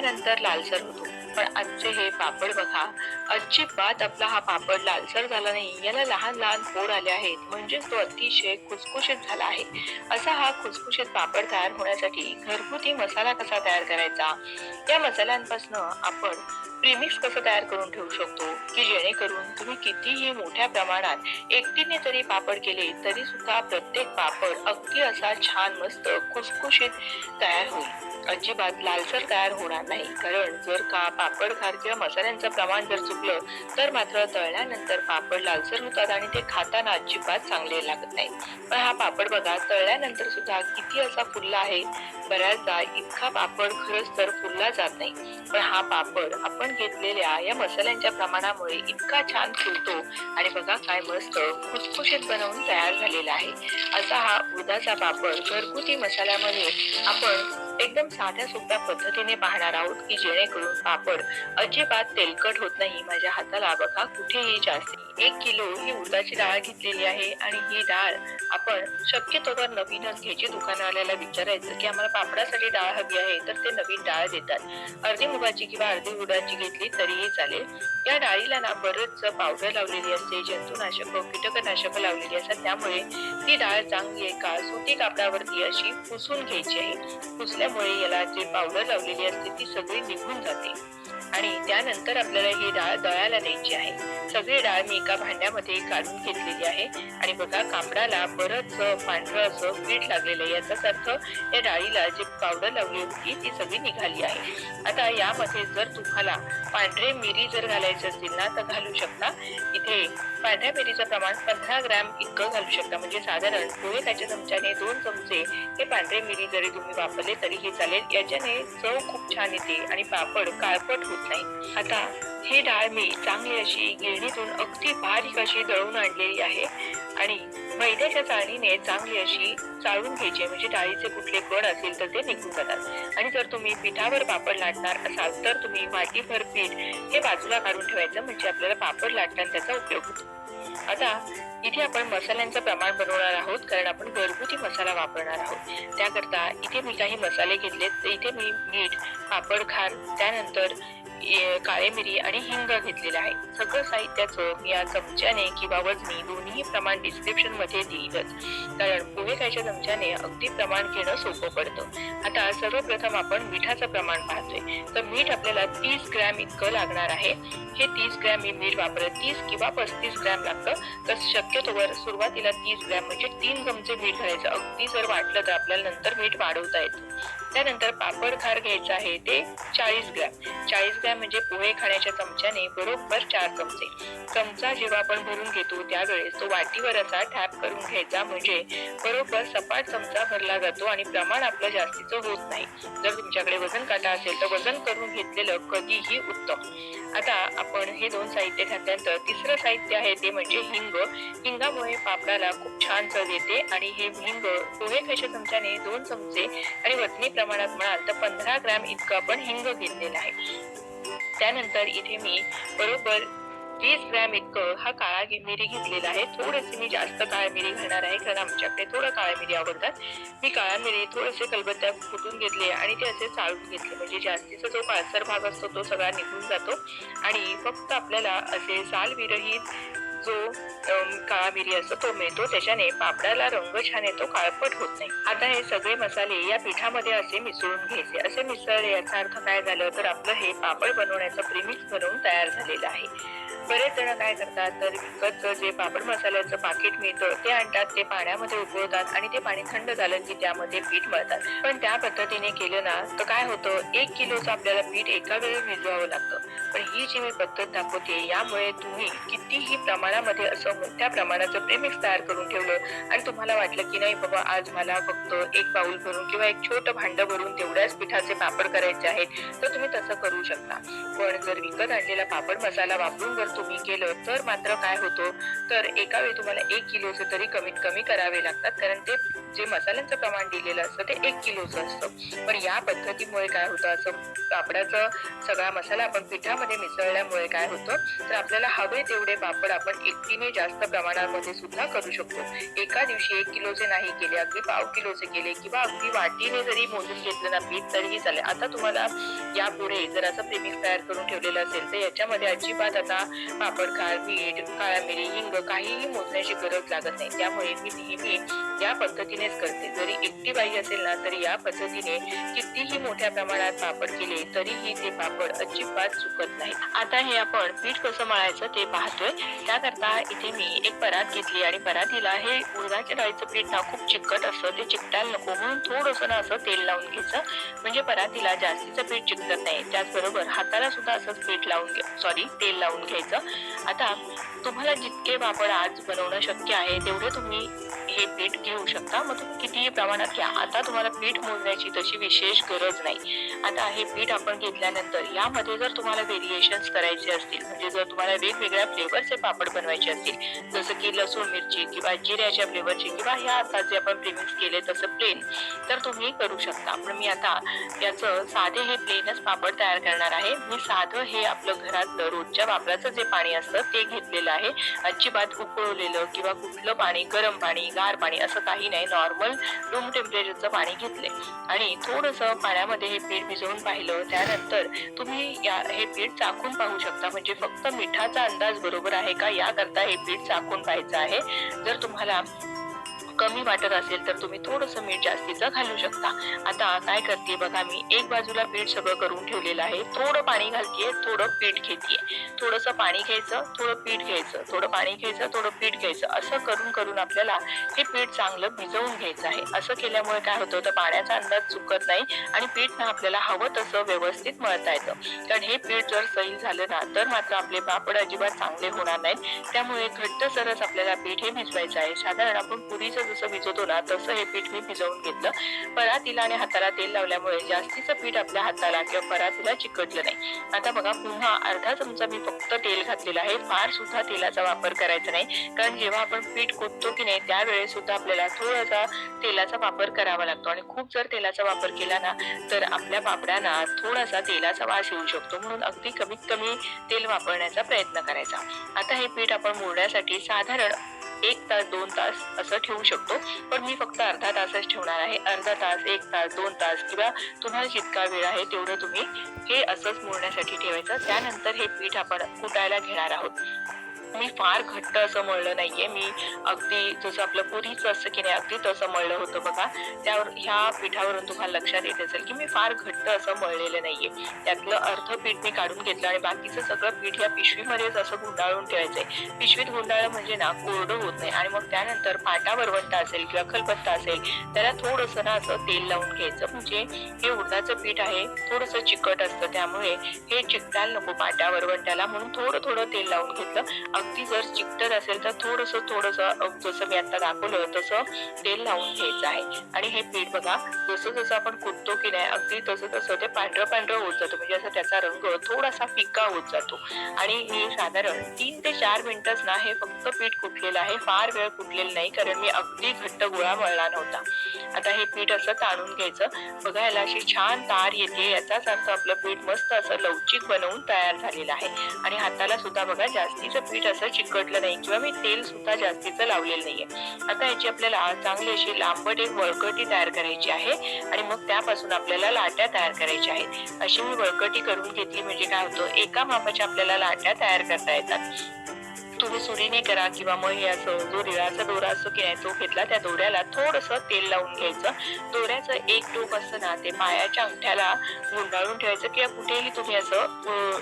तळल्यानंतर लालसर होतो. पण आजचे हे पापड बघा अजिबात आपला हा पापड लालसर झाला नाही. याला लहान लहान फोड आले आहेत. म्हणजेच तो अतिशय खुसखुशीत झाला आहे. असा हा खुसखुशीत पापड तयार होण्यासाठी घरगुती मसाला कसा तयार करायचा? या मसाल्यांपासून आपण प्रीमिक्स कसं तयार करून ठेवू शकतो? की जेणेकरून तुम्ही कितीही मोठ्या प्रमाणात एकटीने जरी पापड केले तरी सुद्धा प्रत्येक पापड अगदी असा छान मस्त खुसखुशीत तयार होईल. अजिबात लालसर तयार होणार नाही. कारण जर का पापड खार किंवा मसाल्यांचं प्रमाण जर चुकलं तर मात्र तळल्यानंतर पापड लालसर होतात आणि ते खाताना अजिबात चांगले लागत नाही पण हा पापड बघा तळल्यानंतर सुद्धा किती असा फुलला आहे? बऱ्याचदा इतका पापड खरंच तर फुलला जात नाही. पण हा पापड आपण घेतलेल्या या मसाल्यांच्या प्रमाणामुळे इतका छान फुलतो आणि बघा काय मस्त खुसखुशीत बनवून तयार झालेला आहे. असा हा उदाचा पापड घरगुती मसाल्यामध्ये आपण एकदम साध्या सोप्या पद्धतीने पाहणार आहोत की जेणेकरून पापड अजिबात तेलकट होत नाही. माझ्या हाताला बघा कुठेही जास्त एक किलो ही उडदाची डाळ घेतलेली आहे आणि ही डाळ आपण शक्यतो तर नवीनच घ्यायची दुकानवाल्याला विचारायचं की आम्हाला पापडासाठी डाळ हवी आहे तर ते नवीन डाळ देतात. अर्धी मुगाची किंवा अर्धी उडदाची घेतली तरीही चालेल. या डाळीला ना बरंच पावडर लावलेली असते जंतुनाशक कीटकनाशक लावलेली असतात. त्यामुळे ती डाळ चांगली एका सुती कापडावरती अशी पुसून घ्यायची आहे. पुसल्यामुळे याला जे पावडर लावलेली असते ती सगळी निघून जाते. आणि त्यानंतर आपल्याला ही डाळ दळायला द्यायची आहे. सगळी डाळ मी एका भांड्यामध्ये काढून घेतलेली आहे. आणि बघा कापडाला बरंच पांढरं असं पीठ लागलेलं आहे. याचाच अर्थ या डाळीला जी पावडर लावली होती ती सगळी निघाली आहे. आता यामध्ये जर तुम्हाला पांढरे मिरी जर घालायचे असतील ना तर घालू शकता. इथे पांढऱ्या मिरीचं प्रमाण पंधरा ग्रॅम इतकं घालू शकता. म्हणजे साधारण पोहे त्याच्या चमच्याने दोन चमचे हे पांढरे मिरी जरी तुम्ही वापरले तरीही चालेल. याच्याने चव खूप छान येते आणि पापड काळपट होत नाही. आता ही डाळ मी चांगली अशी गिरणीतून अगदी बारीक अशी दळून आणलेली आहे. आणि मैद्याच्या चाळणीने चांगली अशी चाळून घ्यायची म्हणजे डाळीचे कुठले कण असेल तर ते निघून जातात. आणि जर तुम्ही पिठावर पापड लाटणार असाल तर तुम्ही वाटीभर पीठ हे बाजूला काढून ठेवायचं. म्हणजे आपल्याला पापड लाटताना त्याचा उपयोग होतो. आता इथे आपण मसाल्यांचं प्रमाण बनवणार आहोत कारण आपण घरगुती मसाला वापरणार आहोत. त्याकरता इथे मी काही मसाले घेतलेत. इथे मी मीठ पापड खार त्यानंतर काळे मिरी आणि हिंग घेतलेलं आहे. सगळं साहित्याचं मी या चमच्याने किंवा वजनी दोन्ही प्रमाण डिस्क्रिप्शनमध्ये देईलच कारण पोहे खायच्या चमच्याने अगदी प्रमाण घेणं सोपं पडतं. आता सर्वप्रथम आपण मिठाचं प्रमाण पाहतोय. तर मीठ आपल्याला तीस ग्रॅम इतकं लागणार आहे. हे तीस ग्रॅम मी मीठ वापरत तीस किंवा पस्तीस ग्रॅम लागतं. तर शक्यतोवर सुरुवातीला तीस ग्रॅम म्हणजे तीन चमचे मीठ घालायचं. अगदी जर वाटलं तर आपल्याला नंतर मीठ वाढवता येतं. त्यानंतर पापड खार घ्यायचं आहे ते चाळीस ग्रॅम. चाळीस ग्रॅम म्हणजे पोहे खाण्याच्या चमच्याने बरोबर चार चमचे चमचा जेव्हा आपण भरून घेतो त्यावेळेस तो वाटीवर असा टॅप करून घ्यायचा म्हणजे बरोबर सपाट चमचा भरला जातो आणि प्रमाण आपलं जास्तीचं होत नाही. जर तुमच्याकडे वजन काटा असेल तर वजन करून घेतलेलं कधीही उत्तम. आता आपण हे दोन साहित्य घातल्यानंतर तिसरं साहित्य आहे ते म्हणजे हिंग. हिंगामुळे पापडाला खूप छान चव येते आणि हे हिंग पोहे खायच्या चमच्याने दोन चमचे आणि वजनी प्रमाणात म्हणाल तर पंधरा ग्रॅम इतकं आपण हिंग घेतलेलं आहे. त्यानंतर इथे मी बरोबर वीस ग्रॅम इतकं हा काळा मिरी घेतलेला आहे. थोडीशी मी जास्त काळ्या मिरी घालणार आहे कारण आमच्याकडे थोडं काळ्या मिरी आवडतात. मी काळ्या मिरी थोडेसे कलबत्त्या फुटून घेतले आणि ते असे चाळून घेतले. म्हणजे जास्तीचा जो काळसर भाग असतो तो सगळा निघून जातो. आणि फक्त आपल्याला असे साल विरहित जो काळा मिरी असतो तो मिळतो. त्याच्याने पापडाला रंग छान येतो काळपट होत नाही. आता हे सगळे मसाले या पिठामध्ये असे मिसळून घ्यायचे. असे मिसळले याचा अर्थ काय झालं तर आपलं हे पापड बनवण्याचं प्रिमिक्स बनवून तयार झालेलं आहे. बरेच जण काय करतात तर विकतचं जे पापड मसाल्याचं पाकिट मिळतं ते आणतात ते पाण्यामध्ये उकळतात आणि ते पाणी थंड झालं की त्यामध्ये पीठ मळतात. पण त्या पद्धतीने केलं ना तर काय होतं एक किलोचं आपल्याला पीठ एका वेळी भिजवावं लागतं. पण ही जी मी पद्धत दाखवते यामुळे तुम्ही कितीही प्रमाणामध्ये असं मोठ्या प्रमाणाचं प्रेमिक्स तयार करून ठेवलं आणि तुम्हाला वाटलं की नाही बाबा आज मला फक्त एक बाउल भरून किंवा एक छोटं भांडं भरून तेवढ्याच पिठाचे पापड करायचे आहेत तर तुम्ही तसं करू शकता. पण जर विकत आणलेला पापड मसाला वापरून जर तुम्ही केलं तर मात्र काय होतं? तर एका वेळी तुम्हाला एक किलोचे तरी कमीत कमी करावे लागतात कारण ते जे मसाल्यांचं प्रमाण दिलेलं असतं ते एक किलोचं असतं. पण या पद्धतीमुळे काय होतं? असं पापडाचं सगळा मसाला आपण पिठा पापडामध्ये मिसळल्यामुळे काय होतं? तर आपल्याला हवे तेवढे पापड आपण एकटीने जास्त प्रमाणामध्ये सुद्धा करू शकतो. एका दिवशी एक किलोचे नाही केले अगदी पाव किलोचे केले किंवा अगदी वाटीने जरी मोजून घेतलं ना पीठ तरीही चालेल. आता तुम्हाला यापुढे जर असं प्रेमिक्स तयार करून ठेवलेलं असेल तर याच्यामध्ये अजिबात आता पापड काळ मीठ काळा मिरी हिंग काहीही मोजण्याची गरज लागत नाही. त्यामुळे मी नेहमी या पद्धतीनेच करते. जरी एकटी बाई असेल ना तरी या पद्धतीने कितीही मोठ्या प्रमाणात पापड केले तरीही ते पापड अजिबात चुकत नाही. आता हे आपण पीठ कसं मळायचं ते पाहतोय. त्याकरता इथे मी एक परात घेतली आणि परातीला हे उडदाच्या डाळीचं पीठ ना खूप चिकट असतं. ते चिकटायला नको. म्हणून थोडंसं ना असं तेल लावून घ्यायचं. म्हणजे परातीला जास्तीचं पीठ चिकटत नाही. त्याचबरोबर हाताला सुद्धा असंच पीठ लावून घ्या सॉरी तेल लावून घ्यायचं. आता तुम्हाला जितके पापड आज बनवणं शक्य आहे तेवढे तुम्ही हे पीठ घेऊ शकता. मग तुम्ही कितीही प्रमाणात घ्या. आता तुम्हाला पीठ मोजण्याची तशी विशेष गरज नाही. आता हे पीठ आपण घेतल्यानंतर यामध्ये जर तुम्हाला व्हेरिएशन्स करायचे असतील म्हणजे जर तुम्हाला वेगवेगळ्या फ्लेवरचे पापड बनवायचे असतील जसं की लसूण मिरची किंवा जिऱ्याच्या फ्लेवरचे किंवा ह्या आता जे आपण प्रिमिक्स केले तसं प्लेन तर तुम्ही करू शकता. पण मी आता याचं साधे हे प्लेनच पापड तयार करणार आहे. मी साधं हे आपलं घरात रोजच्या वापराचं जे पाणी असतं ते घेतलेलं आहे. अजिबात उकळवलेलं किंवा कुठलं पाणी गरम पाणी गार पाणी असं काही नाही. नॉर्मल रूम टेम्परेचरचं पाणी घेतले आणि थोडंसं पाण्यामध्ये हे पीठ भिजवून पाहिलं त्यानंतर तुम्ही या हे पीठ चाखून पाहू शकता. म्हणजे फक्त मिठाचा अंदाज बरोबर आहे का? याकरता हे पीठ चाखून पाहायचं आहे. जर तुम्हाला कमी वाटत असेल तर तुम्ही थोडंसं मीठ जास्तीचं घालू शकता. आता काय करते बघा मी एक बाजूला पीठ सगळं करून ठेवलेलं आहे. थोडं पाणी घालतीये थोडं पीठ घेतीये. थोडंसं पाणी घ्यायचं थोडं पीठ घ्यायचं थोडं पाणी घ्यायचं थोडं पीठ घ्यायचं. असं करून करून आपल्याला हे पीठ चांगलं भिजवून घ्यायचं आहे. असं केल्यामुळे काय होतं तर पाण्याचा अंदाज चुकत नाही आणि पीठ ना आपल्याला हवं तसं व्यवस्थित मळता येतं. कारण हे पीठ जर सही झालं ना तर मात्र आपले पापड अजिबात चांगले होणार नाहीत. त्यामुळे घट्ट सरस आपल्याला पीठ हे भिजवायचं आहे. साधारण आपण पुरीचं जसं भिजवतो ना तसं हे पीठ मी भिजवून घेतलं. परातीला आणि हाताला तेल लावल्यामुळे जास्तीचं पीठ आपल्या हाताला किंवा परातीला चिकटलं नाही. आता बघा पुन्हा अर्धा चमचा मी फक्त तेल घातलेलं आहे. फार सुद्धा तेलाचा वापर करायचा नाही. कारण जेव्हा आपण पीठ कोटतो की नाही त्यावेळेस सुद्धा आपल्याला थोडासा तेलाचा वापर करावा लागतो. आणि खूप जर तेलाचा वापर केला ना तर आपल्या पापड्यांना थोडासा तेलाचा वास येऊ शकतो. म्हणून अगदी कमीत कमी तेल वापरण्याचा प्रयत्न करायचा. आता हे पीठ आपण मोडण्यासाठी साधारण एक तास दोन तास असं ठेवू शकतो. पण मी फक्त अर्धा तासच ठेवणार आहे. अर्धा तास एक तास दोन तास किंवा तुम्हाला जितका वेळ आहे तेवढं तुम्ही हे असंच मोडण्यासाठी ठेवायचं. त्यानंतर हे पीठ आपण कुटायला घेणार आहोत. मी फार घट्ट असं मळलं नाहीये. मी अगदी जसं आपलं पुरीचं असं की नाही अगदी तसं मळलं होतं बघा. त्यावर ह्या पिठावरून तुम्हाला लक्षात येत असेल की मी फार घट्ट असं मळलेलं नाहीये. त्यातलं अर्ध पीठ मी काढून घेतलं आणि बाकीचं सगळं पीठ या पिशवीमध्येच असं गुंडाळून ठेवायचंय. पिशवीत गुंडाळलं म्हणजे ना कोरडं होत नाही. आणि मग त्यानंतर पाटा वरवंटा असेल किंवा खलबत्ता असेल त्याला थोडंसं ना असं तेल लावून घ्यायचं. म्हणजे हे उडदाचं पीठ आहे थोडंसं चिकट असतं. त्यामुळे हे चिकटायला नको पाट्या वरवंट्याला. म्हणून थोडं थोडं तेल लावून घेतलं. अगदी जर चिकटत असेल तर थोडस थोडस जसं मी आता दाखवलं तसं तेल लावून घ्यायचं आहे. आणि हे पीठ बघा जसं जसं आपण कुटतो की नाही अगदी तसं तसं ते पांढरं पांढरं होत जातो. म्हणजे असं त्याचा रंग थोडासा फिका होत जातो. आणि हे साधारण तीन ते चार मिनिटच ना हे फक्त पीठ कुटलेलं आहे. फार वेळ कुटलेलं नाही कारण मी अगदी घट्ट गोळा मळला नव्हता. आता हे पीठ असं ताणून घ्यायचं. बघा याला अशी छान तार येते. याचाच अर्थ आपलं पीठ मस्त असं लवचिक बनवून तयार झालेलं आहे. आणि हाताला सुद्धा बघा जास्तीचं पीठ असं चिकटलं नाही किंवा मी तेल सुद्धा जास्तीचं लावलेलं नाहीये. आता याची आपल्याला चांगली अशी लांबट एक वळकटी तयार करायची आहे आणि मग त्यापासून आपल्याला लाट्या तयार करायच्या आहेत. अशी मी वळकटी करून घेतली म्हणजे काय होतं एका मापाच्या आपल्याला लाट्या तयार करता येतात. तुम्ही सुरीने करा किंवा मग हे असं जो रिळाचा दोरा असतो की नाही तो घेतला त्या दोऱ्याला थोडस तेल लावून घ्यायचं. दोऱ्याचं एक टोक असतं ना ते पायाच्या अंगठ्याला गुंडाळून ठेवायचं किंवा कुठेही तुम्ही असं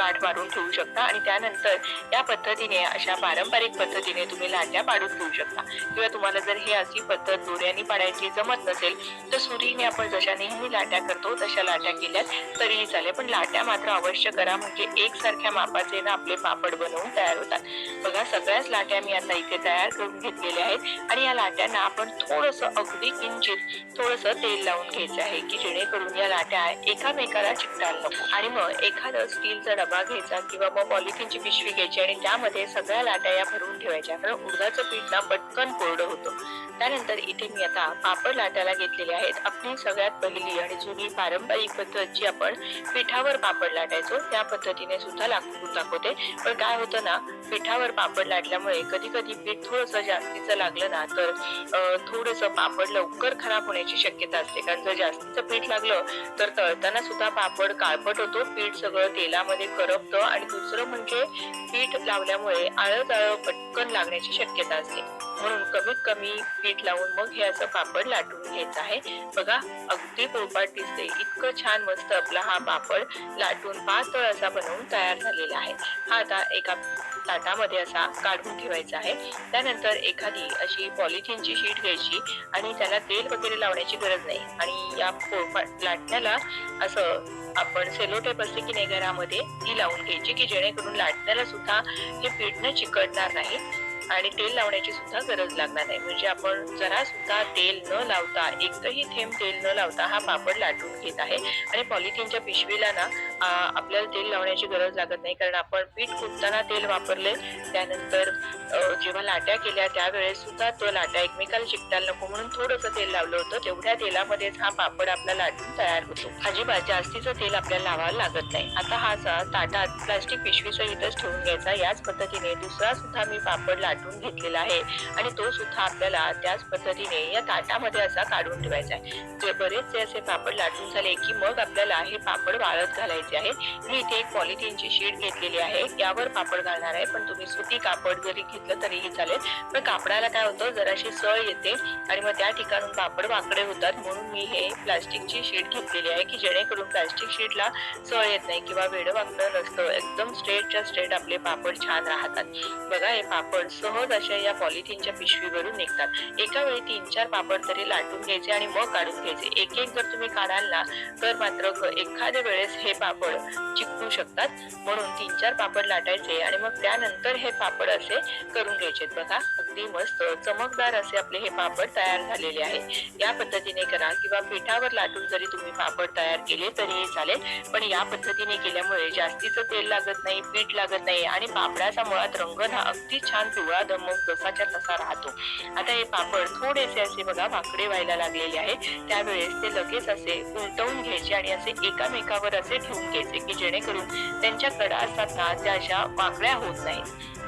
गाठ मारून ठेवू शकता आणि त्यानंतर या पद्धतीने अशा पारंपरिक पद्धतीने तुम्ही लाट्या पाडून ठेवू शकता. किंवा तुम्हाला जर हे अशी पद्धत दोऱ्याने पाडायची जमत नसेल तर सुरीने आपण जशा नेहमी लाट्या करतो तशा लाट्या केल्यात तरीही चालेल. पण लाट्या मात्र अवश्य करा म्हणजे एकसारख्या मापाचे ना आपले पापड बनवून तयार होतात. बघा सगळ्याच लाट्या मी आता इथे तयार करून घेतलेल्या आहेत आणि या लाट्यांना आपण थोडस अगदी किंचित थोडस तेल लावून घ्यायचं आहे की जेणेकरून या लाट्या एकामेकाला चिकटायला नको. आणि मग एखादं स्टीलचा डबा डबा घ्यायचा किंवा मग पॉलिथिनची पिशवी घ्यायची आणि त्यामध्ये सगळ्या लाट्या या भरून ठेवायच्या. कारण उडदाचं पीठ ना पटकन कोरडं होतं. त्यानंतर इथे मी आता पापड लाटायला घेतलेले आहेत. आपली सगळ्यात पहिली आणि जुनी पारंपरिक पद्धत जी आपण पिठावर पापड लाटायचो त्या पद्धतीने सुद्धा लागून दाखवते. पण काय होतं ना पिठावर पापड लाटल्यामुळे कधी कधी पीठ थोडंसं जास्तीचं लागलं ना तर थोडस थोडंसं पापड लवकर खराब होण्याची शक्यता असते. कारण जर जास्तीचं पीठ लागलं तर तळताना सुद्धा पापड काळपट होतो. पीठ सगळं तेलामध्ये करपतं आणि दुसरं म्हणजे पीठ लावल्यामुळे आळं आळं पटकन लागण्याची शक्यता असते. म्हणून कमीत कमी पीठ लावून मग हे असं पापड लाटून घ्यायचं आहे. बघा अगदी पोळपाट दिसते इतकं छान मस्त आपला हा पापड लाटून पातळ असा बनवून तयार झालेला आहे. हा आता एका ताटामध्ये असा काढून ठेवायचा आहे. त्यानंतर एखादी अशी पॉलिथिनची शीट घ्यायची आणि त्याला तेल वगैरे लावण्याची गरज नाही. आणि या पोळपाट लाटण्याला असं आपण सेलोटेप असते की नाही घरामध्ये ती लावून घ्यायची की जेणेकरून लाटण्याला सुद्धा हे पीठ न चिकटणार नाही. आणि तेल लावण्याची सुद्धा गरज लागणार नाही. म्हणजे आपण जरा सुद्धा तेल न लावता एकही थेंब तेल न लावता हा पापड लाटून घेत आहे. आणि पॉलिथिनच्या पिशवीला ना आपल्याला तेल लावण्याची गरज लागत नाही. कारण आपण पीठ कुटताना तेल वापरले त्यानंतर जेव्हा लाट्या केल्या त्यावेळेस सुद्धा तो लाट्या एकमेकाला चिकटायला नको म्हणून थोडस तेल लावलं होतं. तेवढ्या तेलामध्येच हा पापड आपला लाटून तयार होतो. अजिबात जास्तीचं तेल आपल्याला लावायला लागत नाही. आता हा ताटा ताटात प्लास्टिक पिशवी सहितच ठेवून घ्यायचा. याच पद्धतीने दुसरा सुद्धा मी पापड लाटून घेतलेला आहे. आणि तो सुद्धा आपल्याला त्याच पद्धतीने या ताटामध्ये असा काढून ठेवायचा आहे. जे बरेचसे असे पापड लाटून झाले की मग आपल्याला हे पापड वाळत घालायचे आहे. मी इथे एक पॉलिथिनची शीट घेतलेली आहे. यावर पापड घालणार आहे. पण तुम्ही सुती कापड जरी घेतलं तरीही चालेल. पण कापडाला काय होतं जराशी सळ येते आणि मग त्या ठिकाणून पापड वाकडे होतात. म्हणून मी हे प्लास्टिकची शीट घेतलेली आहे की जेणेकरून प्लास्टिक शीटला सळ येत नाही किंवा वेड वाकडं नसतं. एकदम स्ट्रेटच्या स्ट्रेट आपले पापड छान राहतात. बघा हे पापड सहज अशा या पॉलिथिनच्या पिशवीवरून निघतात. एका वेळी तीन चार पापड तरी लाटून घ्यायचे आणि मग काढून घ्यायचे. एक एक जर तुम्ही काढाल ना तर मात्र एखाद्या वेळेस हे पापड चिकटू शकतात. म्हणून तीन चार पापड लाटायचे आणि मग त्यानंतर हे पापड असे करून घ्यायचे बघा. अगदी मस्त चमकदार असे आपले हे पापड तयार झालेले आहे या पद्धतीने करा किंवा पिठावर लाटून जरी तुम्ही पापड तयार केले तरीही चालेल. पण या पद्धतीने केल्यामुळे जास्तीचं तेल लागत नाही पीठ लागत नाही आणि पापडाचा मुळात रंग हा अगदी छान पिवळा धमक जसाच्या तसा राहतो. आता हे पापड थोडेसे असे बघा वाकडे व्हायला लागलेले आहे त्यावेळेस ते लगेच असे उलटवून घ्यायचे आणि असे एकामेकावर असे ठेवून घ्यायचे की जेणेकरून त्यांच्या कडा असताना त्या अशा वाकड्या होत नाहीत.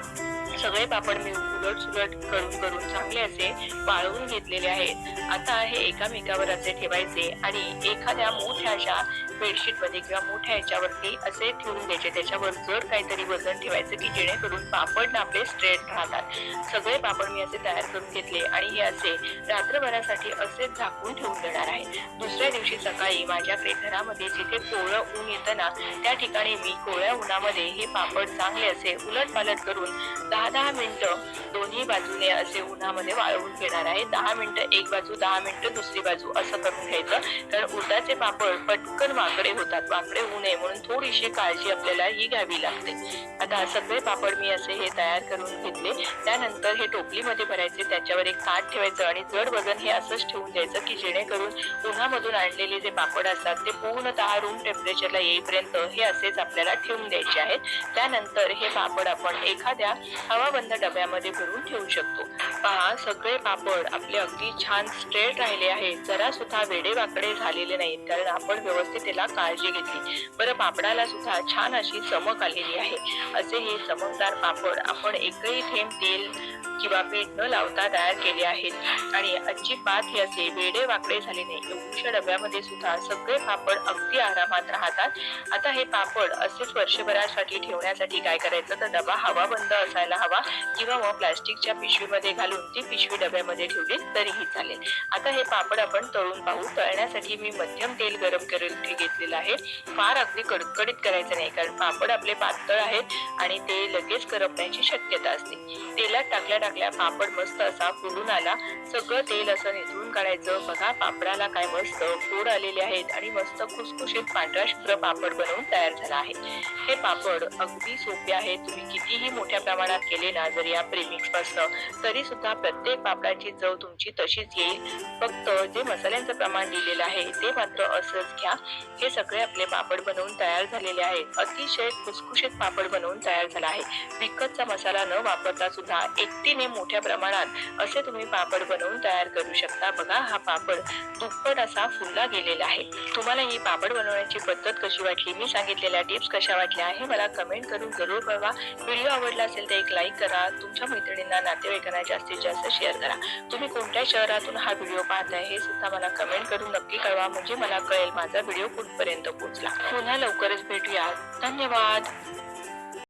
सगळे पापड मी उलट सुलट करून करून चांगले असे वाळवून घेतलेले आहेत. आता हे एकामेकावर असे ठेवायचे आणि एखाद्या मोठ्या अशा बेडशीटमध्ये किंवा मोठ्या याच्यावरती असे ठेवून द्यायचे. त्याच्यावर जर काहीतरी वजन ठेवायचं की जेणेकरून पापड आपले स्ट्रेट राहतात. सगळे पापड मी असे तयार करून घेतले आणि हे असे रात्रभरासाठी असे झाकून ठेवून देणार आहे. दुसऱ्या दिवशी सकाळी माझ्याकडे घरामध्ये जिथे कोवळं ऊन येतं ना त्या ठिकाणी मी कोवळ्या उन्हामध्ये हे पापड चांगले असे उलट पालट करून दहा दहा मिनिटं दोन्ही बाजूने असे उन्हामध्ये वाळवून घेणार आहे. दहा मिनिटं एक बाजू दहा मिनिटं दुसरी बाजू असं करून घ्यायचं. तर उडदाचे पापड पटकन वाकडे होतात. वाकडे होऊ नये म्हणून थोडीशी काळजी आपल्याला ही घ्यावी लागते. आता सगळे पापड मी असे हे तयार करून घेतले. त्यानंतर हे टोपलीमध्ये भरायचे. त्याच्यावर एक काठ ठेवायचं आणि जड वजन हे असंच ठेवून द्यायचं की जेणेकरून उन्हामधून आणलेले जे पापड असतात ते पूर्णतः रूम टेम्परेचरला येईपर्यंत हे असेच आपल्याला ठेवून द्यायचे आहेत. त्यानंतर हे पापड आपण एखाद्या हवाबंद डब्यामध्ये करून ठेवू शकतो. पहा सगळे पापड आपले अगदी छान स्ट्रेट राहिले आहेत. जरा सुद्धा वेडे वाकडे झालेले नाहीत कारण आपण व्यवस्थित त्याला काळजी घेतली. बरं पापडाला सुद्धा छान अशी चमक आलेली आहे. असे हे चमकदार पापड आपण एकही थेंब तेल किंवा पीठ न लावता तयार केले आहेत. आणि अजिबात हे असे वेडे वाकडे झाले नाही. एवढ्या डब्यामध्ये सुद्धा सगळे पापड अगदी आरामात राहतात. आता हे पापड असेच वर्षभरासाठी ठेवण्यासाठी काय करायचं? तर डबा हवा बंद असायला हवा किंवा मग प्लास्टिकच्या पिशवीमध्ये घालून ती पिशवी डब्यामध्ये ठेवली तरीही चालेल. आता हे पापड आपण तळून पाहू. तळण्यासाठी मी मध्यम तेल गरम करून घेतलेलं आहे. फार अगदी कडकडीत करायचं नाही कारण पापड आपले पातळ आहेत आणि ते लगेच करपण्याची शक्यता असते. तेलात टाकल्या टाकल्या पापड मस्त असा फुलून आला. सगळं तेल असं निथळून काढायचं. बघा पापडाला काय मस्त फोड आलेले आहेत आणि मस्त खुसखुशीत पांढरा शुभ्र पापड बनवून तयार झाला आहे. हे पापड अगदी सोपे आहे तुम्ही कितीही मोठ्या प्रमाणात केले ना जर या प्रेमी पासन तरी सुद्धा प्रत्येक पापडाची चव तुमची तशीच येईल. फक्त जे मसाल्यांचं प्रमाण दिलेलं आहे ते मात्र असंच घ्या. हे सगळे आपले पापड बनवून तयार झालेले आहेत. अतिशय खुसखुशीत पापड बनवून तयार झाला आहे. विकतचा मसाला न वापरता सुद्धा एकटीने मोठ्या प्रमाणात असे तुम्ही पापड बनवून तयार करू शकता. बघा हा पापड दुप्पट असा फुलला गेलेला आहे. तुम्हाला ही पापड बनवण्याची पद्धत कशी वाटली? मी सांगितलेल्या टिप्स कशा वाटल्या? आहे मला कमेंट करून जरूर कळवा. व्हिडिओ आवडला असेल तर एक लाईक करा. तुमच्या मैत्रिणींना नातेवाईकांना जास्तीत जास्त शेअर करा. तुम्ही कोणत्या शहरातून हा व्हिडिओ पाहताय हे सुद्धा मला कमेंट करून नक्की कळवा. म्हणजे मला कळेल माझा व्हिडिओ कुठपर्यंत पोहोचला. पुन्हा लवकरच भेटूया धन्यवाद!